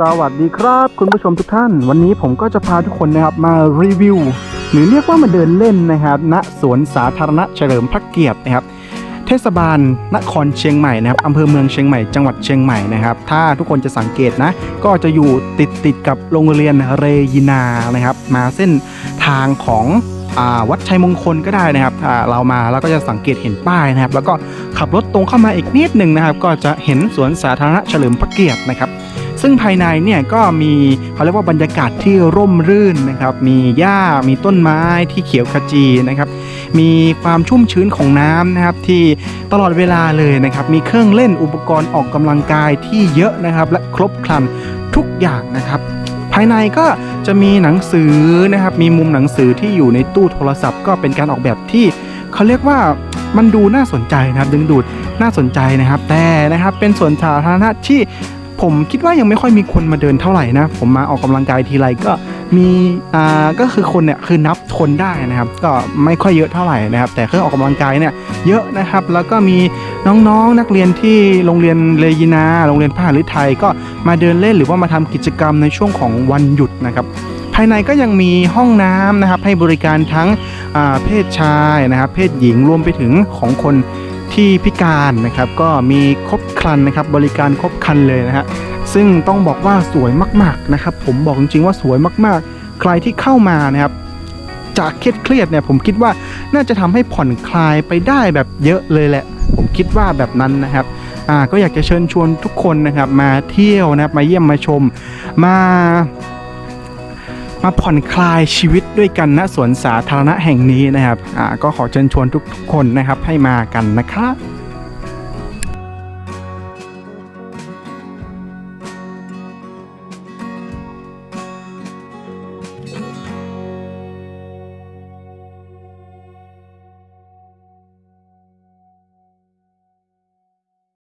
สวัสดีครับ คุณผู้ชมทุกท่าน วันนี้ผมก็จะพาทุกคนนะครับมารีวิว หรือเรียกว่ามาเดินเล่นนะครับณสวนสาธารณะเฉลิมพระเกียรตินะครับเทศบาลนครเชียงใหม่นะครับอำเภอเมืองเชียงใหม่จังหวัดเชียงใหม่นะครับ ถ้าทุกคนจะสังเกตนะ ก็จะอยู่ติดติดกับโรงเรียนเรยินานะครับ มาเส้นทางของอวัดชัยมงคลก็ได้นะครับเรามาแล้วก็จะสังเกตเห็นป้ายนะครับ แล้วก็ขับรถตรงเข้ามาอีกนิดหนึ่งนะครับ ก็จะเห็นสวนสาธารณะเฉลิมพระเกียรตินะครับ ซึ่งภายในเนี่ยก็มีเขาเรียกว่าบรรยากาศที่ร่มรื่นนะครับมีหญ้ามีต้นไม้ที่เขียวขจีนะครับมีความชุ่มชื้นของน้ำนะครับที่ตลอดเวลาเลยนะครับมีเครื่องเล่นอุปกรณ์ออกกำลังกายที่เยอะนะครับและครบครันทุกอย่างนะครับภายในก็จะมีหนังสือนะครับมีมุมหนังสือที่อยู่ในตู้โทรศัพท์ ก็เป็นการออกแบบที่เขาเรียกว่ามันดูน่าสนใจนะครับดึงดูดน่าสนใจนะครับ แต่นะครับเป็นสวนสาธารณะที่ ผมคิดว่ายังไม่ค่อยมีคนมาเดินเท่าไหร่นะ ผมมาออกกำลังกายทีไรก็มีอ่าก็คือคนเนี่ยคือนับคนได้นะครับ ก็ไม่ค่อยเยอะเท่าไหร่นะครับ แต่เครื่องออกกำลังกายเนี่ยเยอะนะครับ แล้วก็มีน้องๆนักเรียนที่โรงเรียนเลยินาโรงเรียนพหฤทัยก็มาเดินเล่นหรือว่ามาทำกิจกรรมในช่วงของวันหยุดนะครับ ภายในก็ยังมีห้องน้ำนะครับให้บริการทั้งเพศชายนะครับ เพศหญิงรวมไปถึงของคน ที่พิการนะครับ ก็มีครบครันนะครับ บริการครบครันเลยนะฮะซึ่งต้องบอกว่าสวยมากๆนะครับ ผมบอกจริงๆว่าสวยมากๆ ใครที่เข้ามานะครับจากเครียดๆเนี่ยผมคิดว่าน่าจะทำให้ผ่อนคลายไปได้แบบเยอะเลยแหละ ผมคิดว่าแบบนั้นนะครับอ่าก็อยากจะเชิญชวนทุกคนนะครับ มาเที่ยวนะครับมาเยี่ยมมาชม มา มาผ่อนคลายชีวิตด้วยกันณสวนสาธารณะแห่งนี้นะครับอ่าก็ขอเชิญชวนทุกคนนะครับให้มากันนะครับ